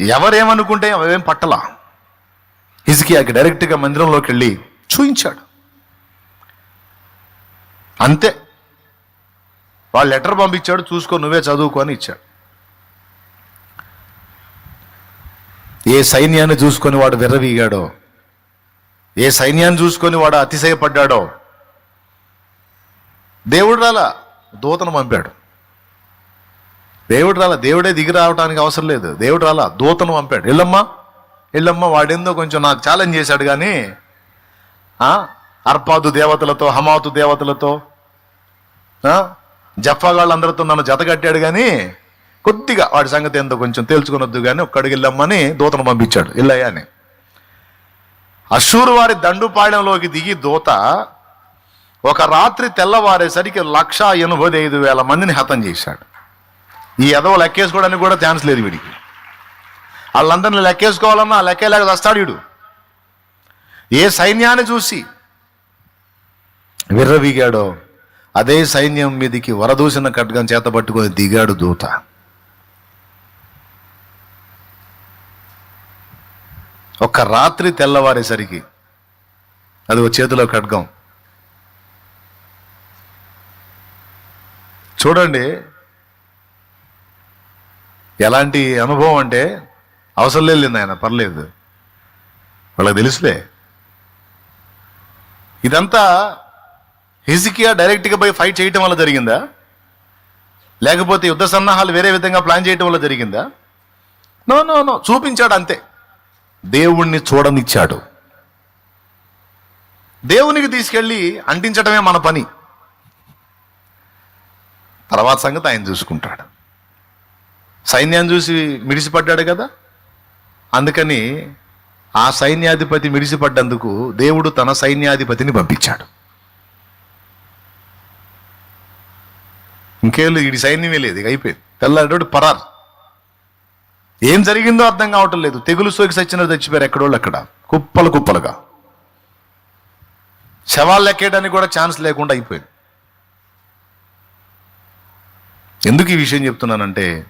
ఎవరేమనుకుంటే అవేం పట్టలా. హిజ్కియాకి డైరెక్ట్గా మందిరంలోకి వెళ్ళి చూయించాడు. అంతే. వాళ్ళు లెటర్ పంపించాడు చూసుకో నువ్వే చదువుకో అని ఇచ్చాడు. ఏ సైన్యాన్ని చూసుకొని వాడు విర్రవీగాడో ఏ సైన్యాన్ని చూసుకొని వాడు అతిశయపడ్డాడో దేవుడు రాలా దూతను పంపాడు. దేవుడు రాలా దేవుడే దిగి రావడానికి అవసరం లేదు. దేవుడు రాలా దూతను పంపాడు. వెళ్ళమ్మా వెళ్ళమ్మా వాడేందో కొంచెం నాకు ఛాలెంజ్ చేశాడు కానీ అర్పాదు దేవతలతో హమాతు దేవతలతో ఆ, జఫాగాళ్ళందరితో నన్ను జతగట్టాడు కానీ కొద్దిగా వాడి సంగతి ఏందో కొంచెం తేల్చుకునొద్దు కానీ ఒక్కడికి వెళ్ళమ్మని దూతను పంపించాడు. ఇల్లయ్యా అని. అశూరు వారి దండుపాళెంలోకి దిగి దూత ఒక రాత్రి తెల్లవారేసరికి లక్ష ఎనభై ఐదు వేల మందిని హతం చేశాడు. ఈ ఎదవ లెక్కేసుకోవడానికి కూడా ఛాన్స్ లేదు వీడికి. వాళ్ళందరిని లెక్కేసుకోవాలన్నా లెక్కేలాగా వస్తాడు వీడు. ఏ సైన్యాన్ని చూసి విర్రవీగాడో అదే సైన్యం మీదికి వరదూసిన ఖడ్గం చేత పట్టుకొని దిగాడు దూత. ఒక్క రాత్రి తెల్లవారేసరికి అది ఒక చేతిలో ఖడ్గం. చూడండి ఎలాంటి అనుభవం అంటే అవసరం లేదు ఆయన పర్లేదు. వాళ్ళకి తెలుసులే. ఇదంతా హిజికియా డైరెక్ట్గా పోయి ఫైట్ చేయటం వల్ల జరిగిందా? లేకపోతే యుద్ధ సన్నాహాలు వేరే విధంగా ప్లాన్ చేయటం వల్ల జరిగిందా? No no no. చూపించాడు అంతే. దేవుణ్ణి చూడనిచ్చాడు. దేవునికి తీసుకెళ్ళి అంటించడమే మన పని. తర్వాత సంగతి ఆయన చూసుకుంటాడు. సైన్యాన్ని చూసి మిడిసిపడ్డాడు కదా? అందుకని ఆ సైన్యాధిపతి మిడిసిపడ్డందుకు దేవుడు తన సైన్యాధిపతిని పంపించాడు. ఇంకేళ్ళు ఈ ఇది సైన్యమే లేదు ఇక అయిపోయింది. తెల్లాడు పరార్. ఏం జరిగిందో అర్థం కావటం లేదు. తెగులు సోకి సచ్చిన తెచ్చిపోయారు ఎక్కడోళ్ళు అక్కడ. కుప్పలు కుప్పలుగా. శవాలు లెక్కేయడానికి కూడా ఛాన్స్ లేకుండా అయిపోయింది. ఎందుకు ఈ విషయం చెప్తున్నానంటే